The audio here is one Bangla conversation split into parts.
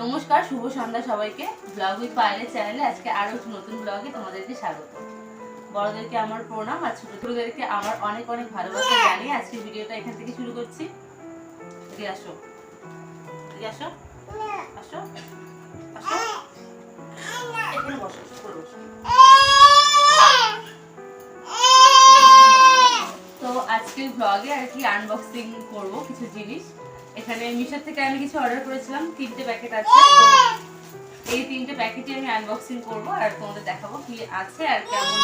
নমস্কার, শুভ সন্ধ্যা সবাইকে। ব্লগ উইথ পায়েলের চ্যানেলে আজকে আরও একটি নতুন ব্লগে তোমাদেরকে স্বাগত। বড়দেরকে আমার প্রণাম আর ছোট ছোটদেরকে আমার অনেক অনেক ভালোবাসা জানিয়ে আজকে ভিডিওটা এখান থেকে শুরু করছি। এদিকে আসো। এদিকে আসো। আসো। আসো। এখানে বসো বসো। তো আজকের ব্লগে আর কি আনবক্সিং করব, কিছু জিনিস। এখানে মিশো থেকে আমি কিছু অর্ডার করেছিলাম, তিনটে প্যাকেট আছে। এই তিনটে প্যাকেটই আমি আনবক্সিং করব আর তোমাদের দেখাবো কি আছে আর কেমন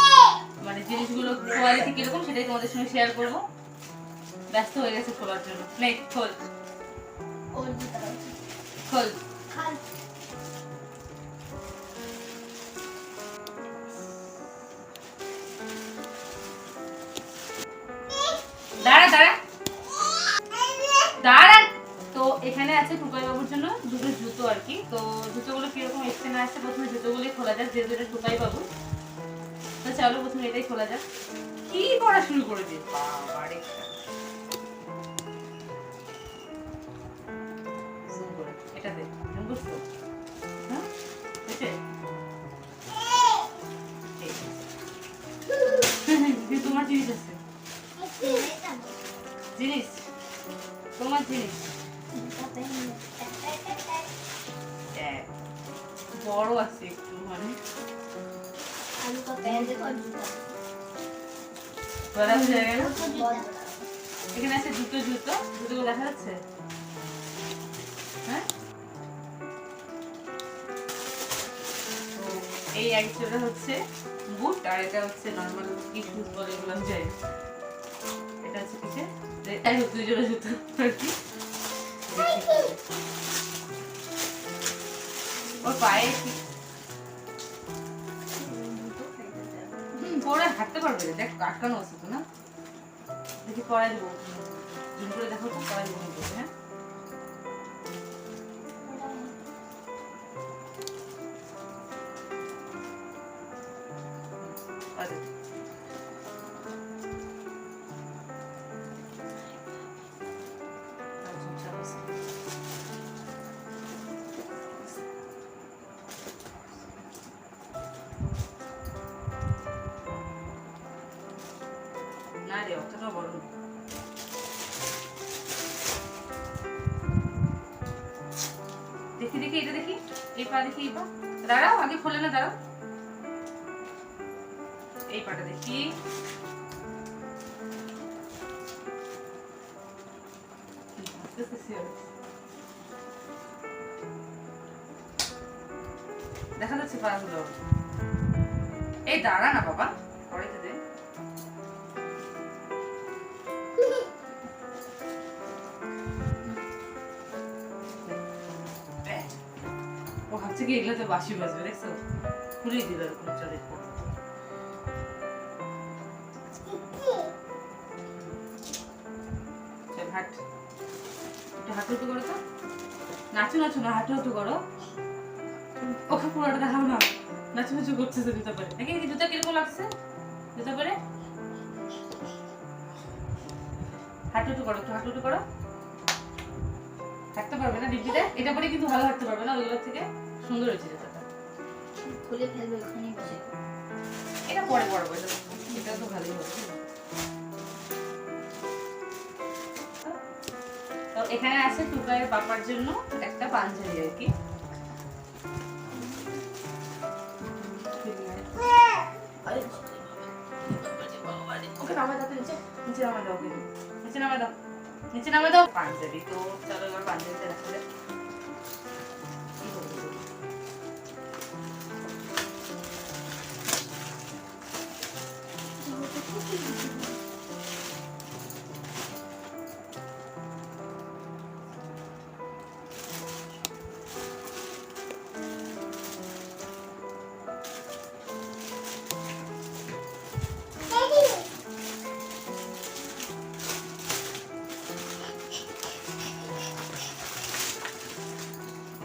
মানে জিনিসগুলো কোয়ালিটি কীরকম সেটাই তোমাদের সঙ্গে শেয়ার করব। ব্যস্ত হয়ে গেছে খোলার জন্য। নে, খোল। খোল। দাঁড়া দাঁড়া। দাঁড়ান তো এখানে আছে টুকাই বাবুর জন্য দুটো জুতো আর কি। তো জুতোগুলো কীরকম এসছে না আসছে প্রথমে জুতোগুলোই খোলা যাক যেহেতু এটা টুকাই বাবু তো চলো প্রথমে এটাই খোলা যাক। কি করা শুরু করে বাবারে বুঝতো হ্যাঁ। তোমার জিনিস আছে। জিনিস? তোমার জিনিস। বড় আছে একটু মানে এখানে আছে দুটো জুতো। জুতোগুলো দেখা যাচ্ছে? হ্যাঁ? এই একটা হচ্ছে বুট, আর এটা হচ্ছে নর্মাল কি শুজ বলে এগুলো না। এটা হচ্ছে পিছে। তাই হোক দুই জোড়া জুতো আর কি। দেখি। ওর পায়ে কি? হুম, পরে হাঁটতে পারবে দেখ আটকানো তো না? দেখি দেবো। করে দেখো পড়াই দেবো। হ্যাঁ? না অতটা বড় না। দেখি দেখি, এটা দেখি, এই পা দেখি, এই পা দাঁড়াও, আগে খোলে না, দাঁড়াও এই পাটা দেখি। দেখা যাচ্ছে পাগুলো এই, দাঁড়া না, বাবা কি এগুলো বাসি বাজবে দেখছ খুলেই দিল এরকম চলে নাচু নাচু হাঁটু করো ওকে পুরোটা নাচু নাচু করতেছে জুতা পরে নাকি জুতা কীরকম লাগছে জুতা পরে হাঁটু হাঁটু করো একটু হাঁটু হাঁটু করো হাঁটতে পারবে না ডিগ্রিতে এটা পরে কিন্তু ভালো হাঁটতে পারবে না ওইগুলোর থেকে সুন্দর হয়েছে জুতাটা খুলে ফেলবে ওখানেই বসে। এটা পরে পরবো এটা এটা তো ভালোই হবে। তো এখানে আছে টুকাইয়ের পাপার জন্য একটা পাঞ্জাবি আর কি। ওকে নামা দাও নিচে নিচে নামা দাও ওকে। নিচে নামা দাও নিচে নামা দাও। পাঞ্জাবি তো চলো এবার পাঞ্জাবিতে রাখা।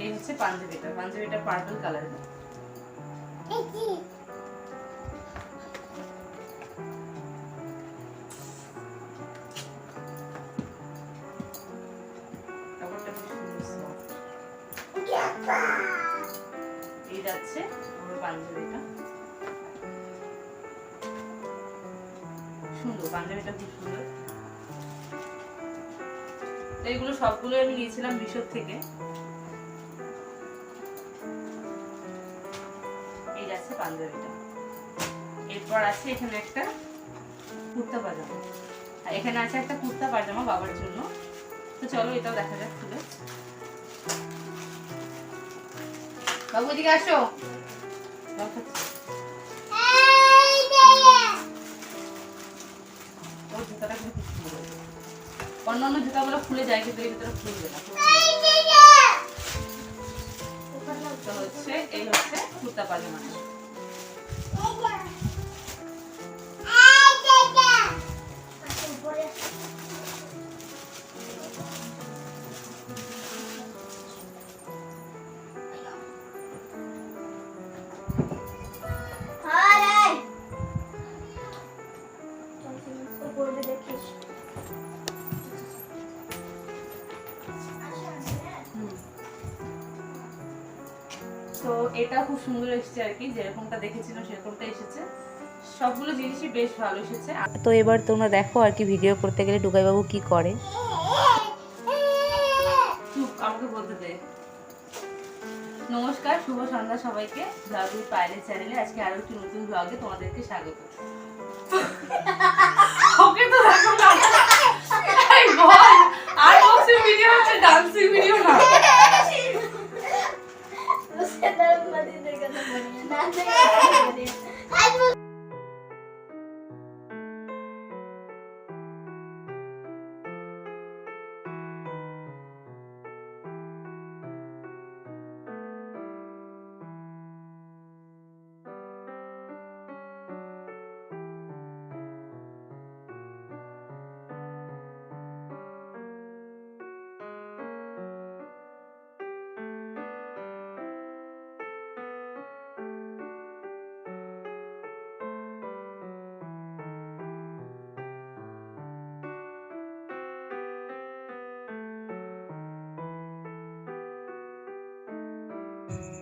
এই হচ্ছে পাঞ্জাবিটা পাঞ্জাবিটা পার্পল কালারের যাচ্ছে আমার পাঞ্জাবিটা। সুন্দর, পাঞ্জাবিটা খুব সুন্দর। তো এগুলো সবগুলো আমি নিয়েছিলাম বিশপ থেকে। এই যাচ্ছে পাঞ্জাবিটা। এরপর আছে এখানে একটা কুর্তা পাজামা। আর এখানে আছে একটা কুর্তা পাজামা বাবার জন্য। তো চলো এটাও দেখা যাক খুলে। বাবু দিকে আসো। সুন্দর অন্যান্য জুতাগুলো খুলে যায় কিন্তু এই জুতাটা খুলবে না। তো এটা খুব সুন্দর এসেছে আর কি যেরকমটা দেখেছিলাম সেরকমটা এসেছে। সবগুলো জিনিসই বেশ ভালো এসেছে। তো এবার তোমরা দেখো আর কি ভিডিও করতে গেলে টুকাইবাবু কি করে। চুপ আমাকে বলতে দে। নমস্কার শুভ সন্ধ্যা সবাইকে। ব্লগ উইথ পাইলেট চ্যানেলে আজকে আরও একটি নতুন ব্লগে তোমাদেরকে স্বাগত। ওকে তো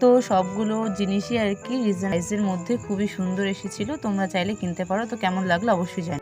তো সবগুলো জিনিসই আর কি রিজনাইজের মধ্যে খুবই সুন্দর এসেছিল, তোমরা চাইলে কিনতে পারো। তো কেমন লাগল অবশ্যই জানি।